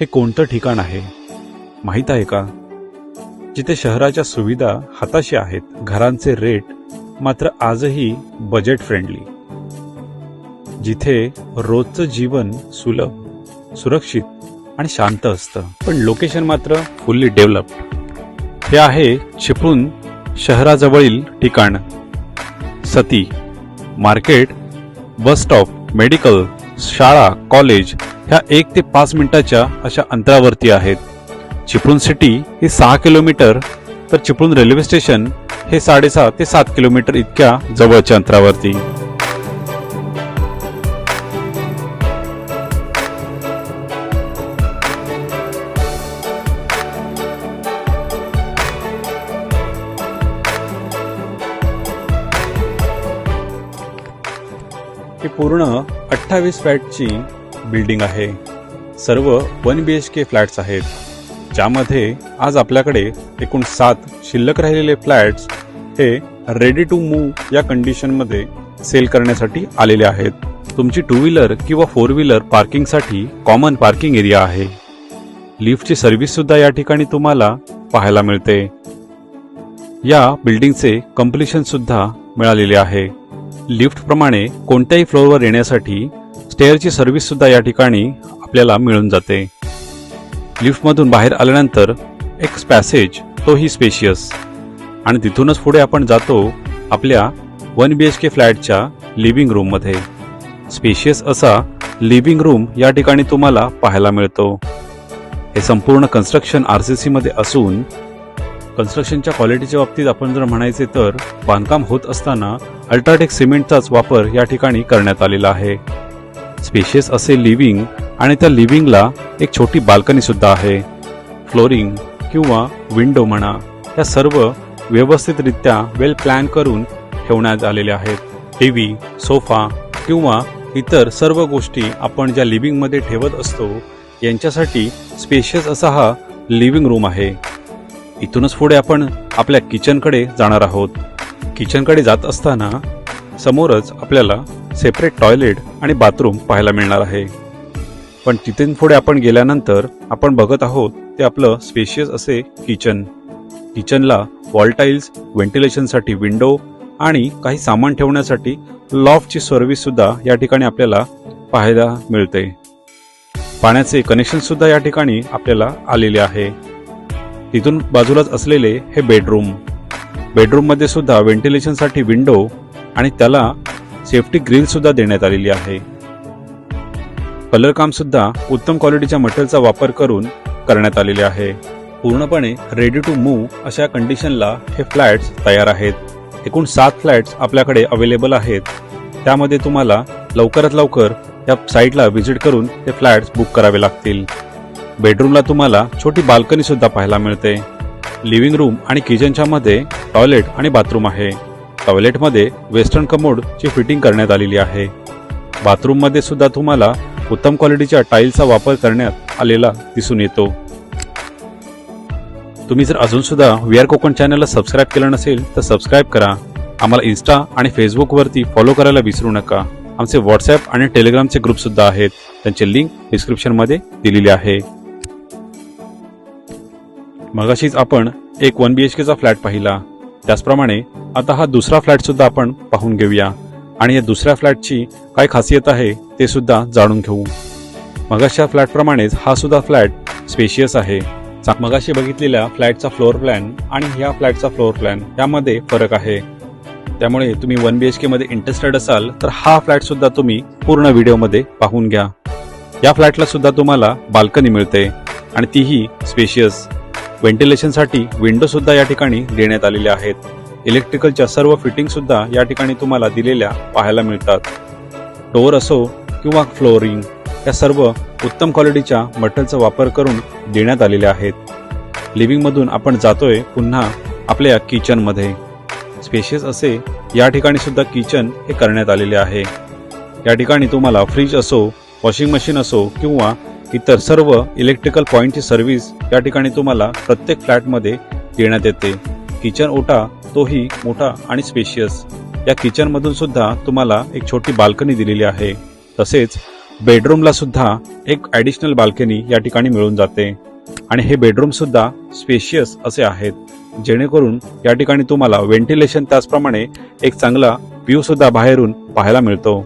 हे कोणतं ठिकाण आहे? माहीत आहे का? जिथे शहराच्या सुविधा हाताशी आहेत घरांचे रेट मात्र आजही बजेट फ्रेंडली जिथे रोजचं जीवन सुलभ सुरक्षित आणि शांत असतं. पण लोकेशन मात्र फुल्ली डेव्हलप्ड हे आहे चिपळूण शहराजवळील ठिकाण. Sati market bus stop medical शाळा कॉलेज ह्या एक ते पाच मिनिटाच्या अशा अंतरावरती आहेत. चिपळूण सिटी ही सहा किलोमीटर तर चिपळूण रेल्वे स्टेशन हे साडेसहा ते सात किलोमीटर इतक्या जवळच्या अंतरावरती. पूर्ण अठ्ठावीस फॅटची बिल्डिंग आहे. सर्व one B H K flats आहेत. ज्यामध्ये आज आपल्याकडे एकूण सात शिल्लक राहिलेले फ्लॅट्स हे रेडी टू मूव्ह या कंडिशनमध्ये सेल करण्यासाठी आलेले आहेत. तुमची टू व्हीलर किंवा फोर व्हीलर पार्किंगसाठी कॉमन पार्किंग एरिया आहे. लिफ्टची सर्व्हिससुद्धा या ठिकाणी तुम्हाला पाहायला मिळते. या बिल्डिंगचे कम्प्लिशनसुद्धा मिळालेले आहे. लिफ्टप्रमाणे कोणत्याही फ्लोअरवर येण्यासाठी स्टेअरची सर्व्हिस सुद्धा या ठिकाणी आपल्याला मिळून जाते. लिफ्टमधून बाहेर आल्यानंतर एक पॅसेज तोही स्पेशियस आणि तिथूनच पुढे आपण जातो आपल्या वन बी एच के फ्लॅटच्या लिव्हिंग रूममध्ये स्पेशियस असा लिव्हिंग रूम या ठिकाणी तुम्हाला पाहायला मिळतो. हे संपूर्ण कन्स्ट्रक्शन आर सी सीमध्ये असून कन्स्ट्रक्शनच्या क्वालिटीच्या बाबतीत आपण जर म्हणायचे तर बांधकाम होत असताना अल्ट्राटेक सिमेंटचाच वापर या ठिकाणी करण्यात आलेला आहे. स्पेशियस असे लिव्हिंग आणि त्या लिव्हिंगला एक छोटी बाल्कनी सुद्धा आहे. फ्लोरिंग किंवा विंडो म्हणा या सर्व व्यवस्थितरित्या वेल प्लॅन करून ठेवण्यात आलेल्या आहेत. टीव्ही सोफा किंवा इतर सर्व गोष्टी आपण ज्या लिव्हिंगमध्ये ठेवत असतो यांच्यासाठी स्पेशियस असा हा लिव्हिंग रूम आहे. इथूनच पुढे आपण आपल्या किचनकडे जाणार आहोत. किचनकडे जात असताना समोरच आपल्याला सेपरेट टॉयलेट आणि बाथरूम पाहायला मिळणार आहे. पण तिथून पुढे आपण गेल्यानंतर आपण बघत आहोत ते आपलं स्पेशियस असे किचन किचनला वॉल टाईल्स व्हेंटिलेशनसाठी विंडो आणि काही सामान ठेवण्यासाठी लॉफ्टची सर्व्हिस सुद्धा या ठिकाणी आपल्याला पाहायला मिळते. पाण्याचे कनेक्शन सुद्धा या ठिकाणी आपल्याला आलेले आहे. तिथून बाजूलाच असलेले हे बेडरूम बेडरूममध्ये सुद्धा व्हेंटिलेशनसाठी विंडो आणि त्याला सेफ्टी ग्रिल सुद्धा देण्यात आलेली आहे. कलर काम सुद्धा उत्तम क्वालिटीच्या मटेरियलचा वापर करून करण्यात आलेले आहे. पूर्णपणे रेडी टू मूव्ह अशा कंडिशनला हे फ्लॅट्स तयार आहेत. एकूण सात फ्लॅट्स आपल्याकडे अवेलेबल आहेत. त्यामध्ये तुम्हाला लवकरात लवकर या साईटला व्हिजिट करून हे फ्लॅट्स बुक करावे लागतील. बेडरूमला तुम्हाला छोटी बाल्कनी सुद्धा पाहायला मिळते. लिव्हिंग रूम आणि किचनच्या मध्ये टॉयलेट आणि बाथरूम आहे. टॉयलेटमध्ये वेस्टर्न कमोडची फिटिंग करण्यात आलेली आहे. बाथरूममध्ये सुद्धा तुम्हाला उत्तम क्वालिटीच्या टाईलचा वापर करण्यात आलेला दिसून येतो. तुम्ही जर अजून सुद्धा वी आर कोकण चॅनलला सबस्क्राईब केलं नसेल तर सबस्क्राईब करा. आम्हाला इन्स्टा आणि फेसबुकवरती फॉलो करायला विसरू नका. आमचे व्हॉट्सॲप आणि टेलिग्रामचे ग्रुप सुद्धा आहेत. त्यांची लिंक डिस्क्रिप्शनमध्ये दिलेली आहे. मगाशीच आपण एक वन बी एच केचा फ्लॅट पाहिला. त्याचप्रमाणे आता हा दुसरा फ्लॅट सुद्धा आपण पाहून घेऊया. आणि या दुसऱ्या फ्लॅटची काय खासियत आहे ते सुद्धा जाणून घेऊ. मगाशा फ्लॅटप्रमाणेच हा सुद्धा फ्लॅट स्पेशियस आहे. चा- मगाशी बघितलेल्या फ्लॅटचा फ्लोअर प्लॅन आणि ह्या फ्लॅटचा फ्लोअर प्लॅन यामध्ये फरक आहे. त्यामुळे तुम्ही वन बी एच के मध्ये इंटरेस्टेड असाल तर हा फ्लॅट सुद्धा तुम्ही पूर्ण व्हिडिओमध्ये पाहून घ्या. या फ्लॅटला सुद्धा तुम्हाला बाल्कनी मिळते आणि तीही स्पेशियस. व्हेंटिलेशनसाठी विंडो सुद्धा या ठिकाणी देण्यात आलेल्या आहेत. इलेक्ट्रिकलच्या सर्व फिटिंग सुद्धा या ठिकाणी तुम्हाला दिलेल्या पाहायला मिळतात. डोअर असो किंवा फ्लोअरिंग या सर्व उत्तम क्वालिटीच्या मटेरियलचा वापर करून देण्यात आलेल्या आहेत. लिव्हिंगमधून आपण जातोय पुन्हा आपल्या किचनमध्ये स्पेशियस असे या ठिकाणी सुद्धा किचन हे करण्यात आलेले आहे. या ठिकाणी तुम्हाला फ्रीज असो वॉशिंग मशीन असो किंवा इतर सर्व इलेक्ट्रिकल पॉईंटची सर्व्हिस या ठिकाणी तुम्हाला प्रत्येक फ्लॅटमध्ये देण्यात येते. किचन ओटा तोही मोठा आणि स्पेशियस या किचनमधून सुद्धा तुम्हाला एक छोटी बाल्कनी दिलेली आहे. तसेच बेडरूमला सुद्धा एक ॲडिशनल बाल्कनी या ठिकाणी मिळून जाते. आणि हे बेडरूम सुद्धा स्पेशियस असे आहेत. जेणेकरून या ठिकाणी तुम्हाला व्हेंटिलेशन त्याचप्रमाणे एक चांगला व्ह्यू सुद्धा बाहेरून पाहायला मिळतो.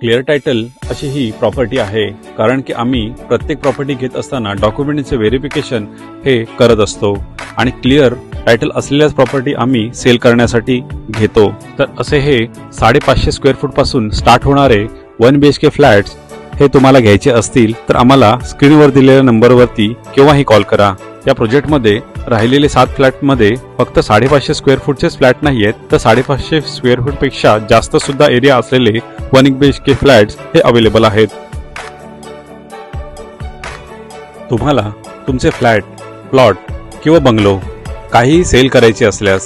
क्लिअर टायटल अशी ही प्रॉपर्टी आहे. कारण की आम्ही प्रत्येक प्रॉपर्टी घेत असताना डॉक्युमेंटचे व्हेरिफिकेशन हे करत असतो. आणि क्लिअर टायटल असलेल्याच प्रॉपर्टी आम्ही सेल करण्यासाठी घेतो. तर असे हे साडेपाचशे स्क्वेअर फूटपासून स्टार्ट होणारे one B H K flats हे तुम्हाला घ्यायचे असतील तर आम्हाला स्क्रीनवर दिलेल्या नंबरवरती केव्हाही कॉल करा. या प्रोजेक्टमध्ये राहिलेले सात फ्लॅटमध्ये फक्त साडेपाचशे स्क्वेअर फूटचेच फ्लॅट नाही आहेत तर साडेपाचशे स्क्वेअर फूटपेक्षा जास्त सुद्धा एरिया असलेले one B H K flats हे अवेलेबल आहेत. तुम्हाला तुमचे फ्लॅट प्लॉट किंवा बंगलो काही सेल करायचे असल्यास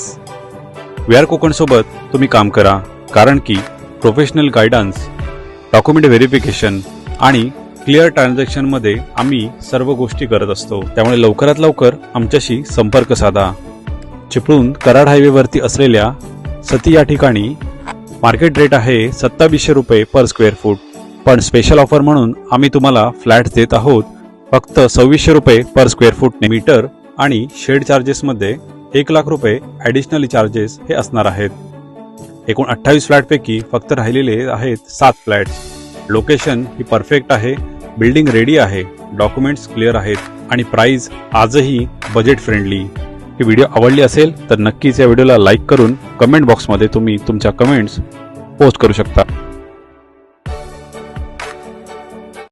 वी आर कोकणसोबत तुम्ही काम करा कारण की प्रोफेशनल गायडन्स डॉक्युमेंट व्हेरिफिकेशन आणि क्लिअर ट्रान्झॅक्शनमध्ये आम्ही सर्व गोष्टी करत असतो. त्यामुळे लवकरात लवकर आमच्याशी संपर्क साधा. चिपळूण कराड हायवेवरती असलेल्या सती या ठिकाणी मार्केट रेट आहे सत्तावीसशे रुपये पर स्क्वेअर फूट पण स्पेशल ऑफर म्हणून आम्ही तुम्हाला फ्लॅट देत आहोत फक्त सव्वीसशे रुपये पर स्क्वेअर फूट मीटर आणि शेड चार्जेसमध्ये एक लाख रुपये ॲडिशनली चार्जेस हे असणार आहेत. एकूण अठ्ठावीस फ्लॅटपैकी फक्त राहिलेले आहेत सात फ्लॅट्स लोकेशन ही परफेक्ट आहे बिल्डिंग रेडी आहे डॉक्युमेंट्स क्लिअर आहेत आणि प्राईज आजही बजेट फ्रेंडली ही व्हिडिओ आवडली असेल तर नक्कीच या व्हिडिओला लाईक करून कमेंट बॉक्समध्ये तुम्ही तुमच्या कमेंट्स पोस्ट करू शकता.